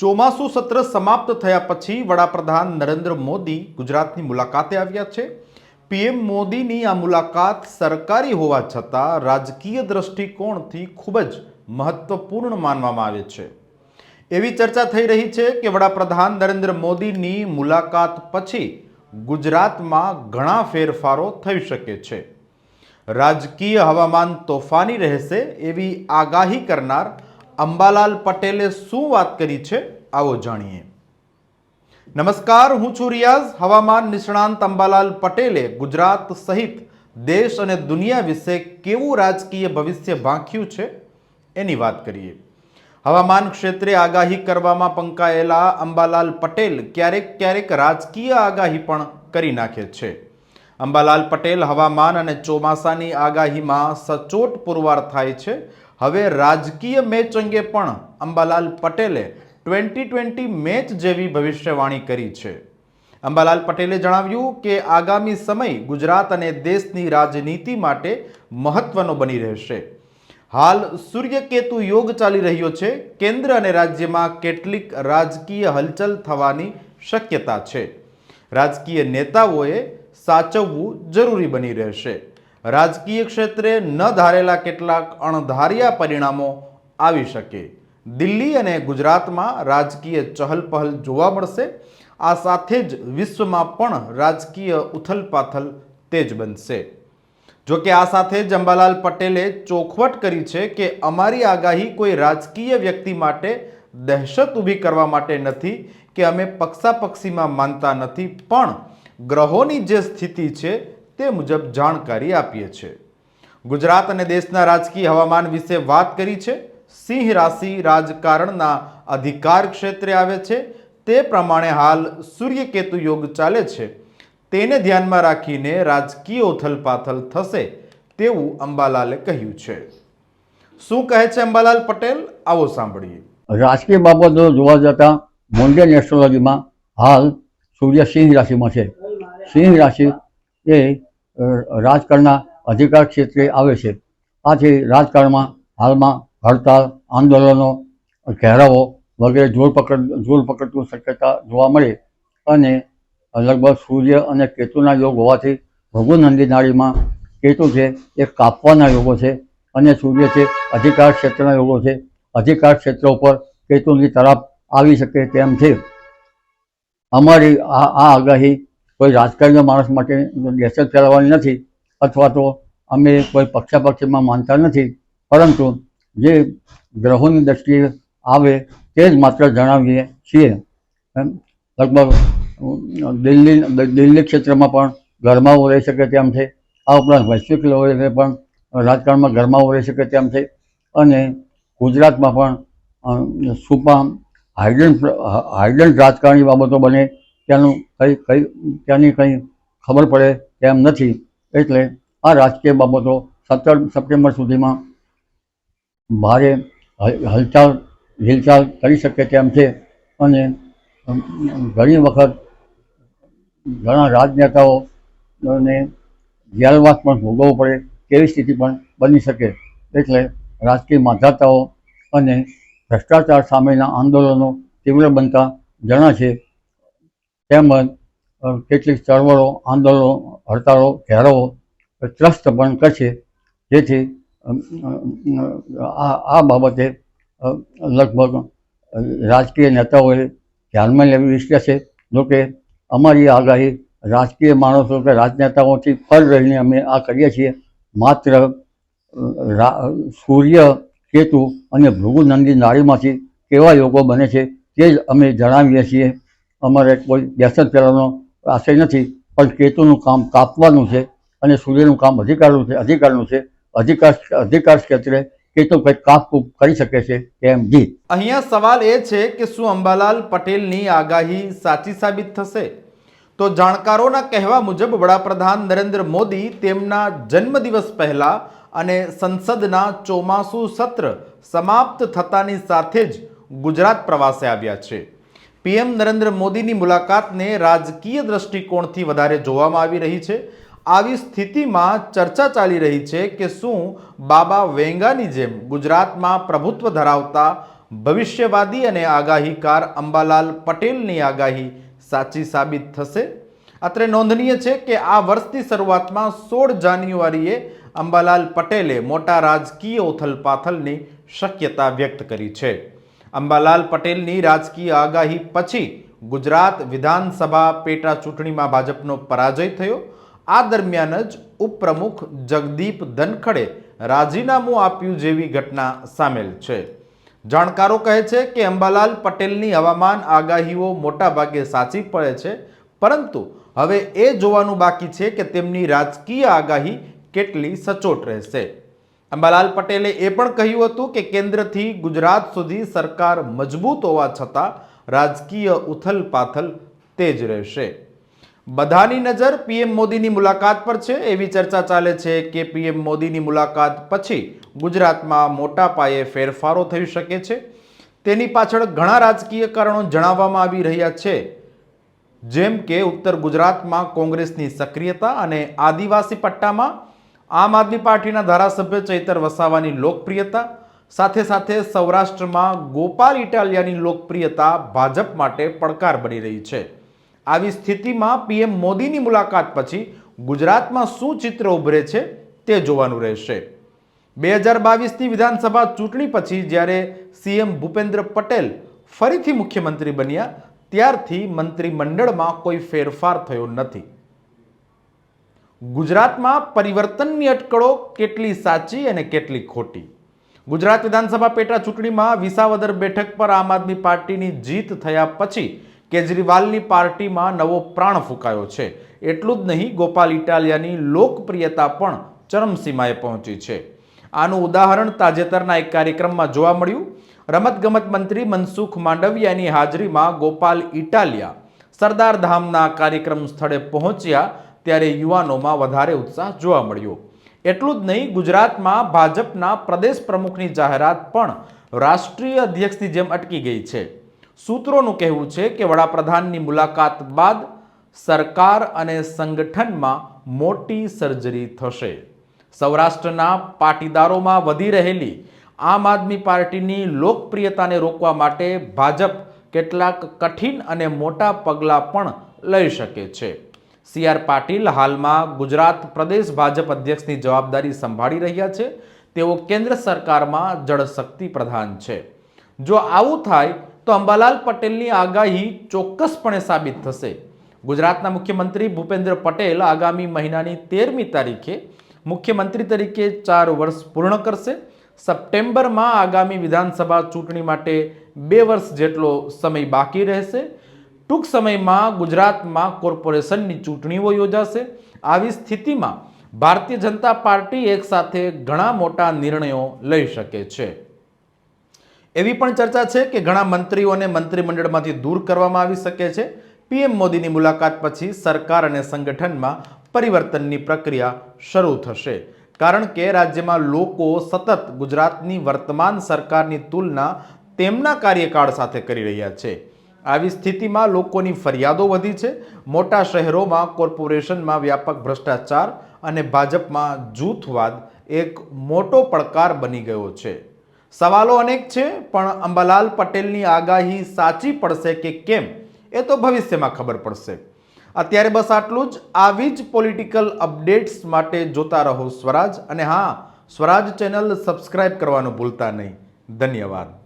ચોમાસું સત્ર સમાપ્ત થયા પછી વડાપ્રધાન નરેન્દ્ર મોદી ગુજરાતની મુલાકાતે આવ્યા છે. પીએમ મોદીની આ મુલાકાત સરકારી હોવા છતાં રાજકીય દ્રષ્ટિકોણથી ખૂબ જ મહત્વપૂર્ણ માનવામાં આવે છે. એવી ચર્ચા થઈ રહી છે કે વડાપ્રધાન નરેન્દ્ર મોદીની મુલાકાત પછી ગુજરાતમાં ઘણા ફેરફારો થઈ શકે છે. રાજકીય હવામાન તોફાની રહેશે એવી આગાહી કરનાર અંબાલાલ પટેલે શું વાત કરી છે? આવો જાણીએ. નમસ્કાર, હું છું રિયાઝ. હવામાન નિષ્ણાંત અંબાલાલ પટેલે ગુજરાત સહિત દેશ અને દુનિયા વિશે કેવું રાજકીય ભવિષ્ય ભાંખ્યું છે? એની વાત કરીએ. હવામાન ક્ષેત્રે આગાહી કરવામાં પંકાયેલા અંબાલાલ પટેલ ક્યારેક ક્યારેક રાજકીય આગાહી પણ કરી નાખે છે. અંબાલાલ પટેલ હવામાન અને ચોમાસાની આગાહીમાં સચોટ પુરવાર થાય છે. હવે રાજકીય મેચ અંગે પણ અંબાલાલ પટેલે ટ્વેન્ટી ટ્વેન્ટી મેચ જેવી ભવિષ્યવાણી કરી છે. અંબાલાલ પટેલે જણાવ્યું કે આગામી સમય ગુજરાત અને દેશની રાજનીતિ માટે મહત્વનો બની રહેશે. હાલ સૂર્યકેતુ યોગ ચાલી રહ્યો છે. કેન્દ્ર અને રાજ્યમાં કેટલીક રાજકીય હલચલ થવાની શક્યતા છે. રાજકીય નેતાઓએ સાચવવું જરૂરી બની રહેશે. રાજકીય ક્ષેત્રે ન ધારેલા કેટલાક અણધાર્યા પરિણામો આવી શકે. દિલ્હી અને ગુજરાતમાં રાજકીય ચહલપહલ જોવા મળશે. આ સાથે જ વિશ્વમાં પણ રાજકીય ઉથલપાથલ તેજ બનશે. જો કે આ સાથે જ અંબાલાલ પટેલે ચોખવટ કરી છે કે અમારી આગાહી કોઈ રાજકીય વ્યક્તિ માટે દહેશત ઊભી કરવા માટે નથી કે અમે પક્ષાપક્ષીમાં માનતા નથી. પણ ગ્રહોની જે સ્થિતિ છે તે મુજબ જાણકારી આપીએ છીએ ગુજરાત અને દેશના રાજકીય હવામાન વિશે વાત કરી છે. સિંહ રાશિ રાજકારણના અધિકાર ક્ષેત્રે આવે છે. તે પ્રમાણે હાલ સૂર્યકેતુ યોગ ચાલે છે. તેને ધ્યાનમાં રાખીને રાજકીય ઉથલપાથલ થશે તેવું અંબાલાલે કહ્યું છે. શું કહે છે અંબાલાલ પટેલ? આવો સાંભળીએ. રાજકીય બાબતો જોવા જતાં મોન્ડિયન એસ્ટ્રોલોજીમાં હાલ સૂર્ય સિંહ રાશિમાં છે. સિંહ રાશિ એ રાજકારણના અધિકાર ક્ષેત્રે આવે છે. આથી રાજકારણમાં હાલમાં હડતાલ આંદોલનો, ઘેરાવો વગેરે જોર પકડ શક્યતા જોવા મળે અને લગભગ સૂર્ય અને કેતુના યોગ હોવાથી ભગુનંદી નાળીમાં કેતુ છે એ કાપવાના યોગો છે અને સૂર્ય છે અધિકાર ક્ષેત્રના યોગો છે. અધિકાર ક્ષેત્ર ઉપર કેતુની તરફ આવી શકે તેમ છે. અમારી આ આગાહી કોઈ રાજકારણીના માણસ માટે દહેશત ફેલાવવાની નથી અથવા તો અમે કોઈ પક્ષાપક્ષીમાં માનતા નથી. પરંતુ જે ગ્રહોની દ્રષ્ટિએ આવે તે જ માત્ર જણાવીએ છીએ. લગભગ દિલ્હી દિલ્હી ક્ષેત્રમાં પણ ગરમાવો રહી શકે તેમ છે. આ ઉપરાંત વૈશ્વિક લેવલે પણ રાજકારણમાં ગરમાવો રહી શકે તેમ છે. અને ગુજરાતમાં પણ સુપામ સુપા હાઇડન્ટ હાઇડન્ટ રાજકારણી બાબતો બને ત્યાંનું કંઈ, કઈ, ત્યાંની કંઈ ખબર પડે તેમ નથી. એટલે આ રાજકીય બાબતો સત્તર સપ્ટેમ્બર સુધીમાં ભારે હલ- હલચાલ, હિલચાલ કરી શકે તેમ છે. અને ઘણી વખત ઘણા રાજનેતાઓને જેલવાસ પણ ભોગવવો પડે તેવી સ્થિતિ પણ બની શકે. એટલે રાજકીય માધાતાઓ અને ભ્રષ્ટાચાર સામેના આંદોલનો તીવ્ર બનતા જણાશે. તેમજ કેટલીક ચળવળો, આંદોલનો, હડતાળો, ઘેરાવો ત્રસ્ત પણ કરશે. જેથી આ આ બાબતે લગભગ રાજકીય નેતાઓએ ધ્યાનમાં લેવી ઈચ્છે છે. જોકે અમારી આગાહી રાજકીય માણસો કે રાજનેતાઓથી પર રહીને અમે આ કરીએ છીએ. માત્ર સૂર્ય, કેતુ અને ભૃગુનંદી નાળીમાંથી કેવા યોગો બને છે તે જ અમે જણાવીએ છીએ. અમારે કોઈ દહેશત ફેલાવવાનો આશય નથી, પણ કેતુનું કામ કાપવાનું છે અને સૂર્યનું કામ અધિકારનું છે અધિકારનું છે, અધિકાર અધિકાર ક્ષેત્રે કેતુ કંઈક કાપકૂપ કરી શકે છે એમ જી. અહીંયા સવાલ એ છે કે શું અંબાલાલ પટેલની આગાહી સાચી સાબિત થશે? તો જાણકારોના કહેવા મુજબ વડાપ્રધાન નરેન્દ્ર મોદી તેમના જન્મદિવસ પહેલા અને સંસદના ચોમાસુ સત્ર સમાપ્ત થતાની સાથે જ ગુજરાત પ્રવાસે આવ્યા છે. પીએમ નરેન્દ્ર મોદીની મુલાકાતને રાજકીય દ્રષ્ટિકોણથી વધારે જોવામાં આવી રહી છે. આવી સ્થિતિમાં ચર્ચા ચાલી રહી છે કે શું બાબા વેંગાની જેમ ગુજરાતમાં પ્રભુત્વ ધરાવતા ભવિષ્યવાદી અને આગાહીકાર અંબાલાલ પટેલની આગાહી સાચી સાબિત થશે? અત્રે નોંધનીય છે કે આ વર્ષની શરૂઆતમાં સોળ જાન્યુઆરીએ અંબાલાલ પટેલે મોટા રાજકીય ઉથલપાથલની શક્યતા વ્યક્ત કરી છે. અંબાલાલ પટેલની રાજકીય આગાહી પછી ગુજરાત વિધાનસભા પેટા ચૂંટણીમાં ભાજપનો પરાજય થયો. આ દરમિયાન જ ઉપપ્રમુખ જગદીપ ધનખડે રાજીનામું આપ્યું જેવી ઘટના સામેલ છે. જાણકારો કહે છે કે અંબાલાલ પટેલની હવામાન આગાહીઓ મોટાભાગે સાચી પડે છે, પરંતુ હવે એ જોવાનું બાકી છે કે તેમની રાજકીય આગાહી કેટલી સચોટ રહેશે. અંબાલાલ પટેલે એ પણ કહ્યું હતું કે કેન્દ્રથી ગુજરાત સુધી સરકાર મજબૂત હોવા છતાં રાજકીય ઉથલપાથલ તેજ રહેશે. બધાની નજર પીએમ મોદીની મુલાકાત પર છે. એવી ચર્ચા ચાલે છે કે પીએમ મોદીની મુલાકાત પછી ગુજરાતમાં મોટા પાયે ફેરફારો થઈ શકે છે. તેની પાછળ ઘણા રાજકીય કારણો જણાવવામાં આવી રહ્યા છે. જેમ કે ઉત્તર ગુજરાતમાં કોંગ્રેસની સક્રિયતા અને આદિવાસી પટ્ટામાં આમ આદમી પાર્ટીના ધારાસભ્ય ચૈતર વસાવાની લોકપ્રિયતા, સાથે સાથે સૌરાષ્ટ્રમાં ગોપાલ ઇટાલિયાની લોકપ્રિયતા ભાજપ માટે પડકાર બની રહી છે. આવી સ્થિતિમાં પીએમ મોદીની મુલાકાત પછી ગુજરાતમાં શું ચિત્ર ઉભરે છે તે જોવાનું રહેશે. બે હજાર બાવીસની વિધાનસભા ચૂંટણી પછી જ્યારે સીએમ ભૂપેન્દ્ર પટેલ ફરીથી મુખ્યમંત્રી બન્યા, ત્યારથી મંત્રીમંડળમાં કોઈ ફેરફાર થયો નથી. ગુજરાતમાં પરિવર્તનની અટકળો કેટલી સાચી અને કેટલી ખોટી? ગુજરાત વિધાનસભા પેટા ચૂંટણીમાં વિસાવદર બેઠક પર આમ આદમી પાર્ટીની જીત થયા પછી કેજરીવાલની પાર્ટીમાં નવો પ્રાણ ફૂંકાયો છે. એટલું જ નહીં, ગોપાલ ઇટાલિયાની લોકપ્રિયતા પણ ચરમસીમાએ પહોંચી છે. આનું ઉદાહરણ તાજેતરના એક કાર્યક્રમમાં જોવા મળ્યું. રમતગમત મંત્રી મનસુખ માંડવિયાની હાજરીમાં ગોપાલ ઇટાલિયા સરદાર ધામના કાર્યક્રમ સ્થળે પહોંચ્યા ત્યારે યુવાનોમાં વધારે ઉત્સાહ જોવા મળ્યો. એટલું જ નહીં, ગુજરાતમાં ભાજપના પ્રદેશ પ્રમુખની જાહેરાત પણ રાષ્ટ્રીય અધ્યક્ષની જેમ અટકી ગઈ છે. સૂત્રોનું કહેવું છે કે વડાપ્રધાનની મુલાકાત બાદ સરકાર અને સંગઠનમાં મોટી સર્જરી થશે. સૌરાષ્ટ્રના પાટીદારોમાં વધી રહેલી આમ આદમી પાર્ટીની લોકપ્રિયતાને રોકવા માટે ભાજપ કેટલાક કઠિન અને મોટા પગલાં પણ લઈ શકે છે. સી આર પાટીલ હાલમાં ગુજરાત પ્રદેશ ભાજપ અધ્યક્ષની જવાબદારી સંભાળી રહ્યા છે. તેઓ કેન્દ્ર સરકારમાં જળશક્તિ પ્રધાન છે. જો આવું થાય, તો અંબાલાલ પટેલની આગાહી ચોક્કસપણે સાબિત થશે. ગુજરાતના મુખ્યમંત્રી ભૂપેન્દ્ર પટેલ આગામી મહિનાની તેરમી તારીખે મુખ્યમંત્રી તરીકે ચાર વર્ષ પૂર્ણ કરશે. સપ્ટેમ્બરમાં આગામી વિધાનસભા ચૂંટણી માટે બે વર્ષ જેટલો સમય બાકી રહેશે. ટૂંક સમયમાં ગુજરાતમાં કોર્પોરેશનની ચૂંટણીઓ યોજાશે. આવી સ્થિતિમાં ભારતીય જનતા પાર્ટી એક સાથે ઘણા મોટા નિર્ણયો લઈ શકે છે. એવી પણ ચર્ચા છે કે ઘણા મંત્રીઓને મંત્રીમંડળમાંથી દૂર કરવામાં આવી શકે છે. પીએમ મોદીની મુલાકાત પછી સરકાર અને સંગઠનમાં પરિવર્તનની પ્રક્રિયા શરૂ થશે. કારણ કે રાજ્યમાં લોકો સતત ગુજરાતની વર્તમાન સરકારની તુલના તેમના કાર્યકાળ સાથે કરી રહ્યા છે. આવી સ્થિતિમાં લોકોની ફરિયાદો વધી છે. મોટા શહેરોમાં કોર્પોરેશનમાં વ્યાપક ભ્રષ્ટાચાર અને ભાજપમાં જૂથવાદ એક મોટો પડકાર બની ગયો છે. સવાલો અનેક છે, પણ અંબાલાલ પટેલની આગાહી સાચી પડશે કે કેમ? એ તો ભવિષ્યમાં ખબર પડશે. અત્યારે બસ આટલું જ. આવી જ પોલિટિકલ અપડેટ્સ માટે જોતા રહો સ્વરાજ. અને હા, સ્વરાજ ચેનલ સબસ્ક્રાઇબ કરવાનું ભૂલતા નહીં. ધન્યવાદ.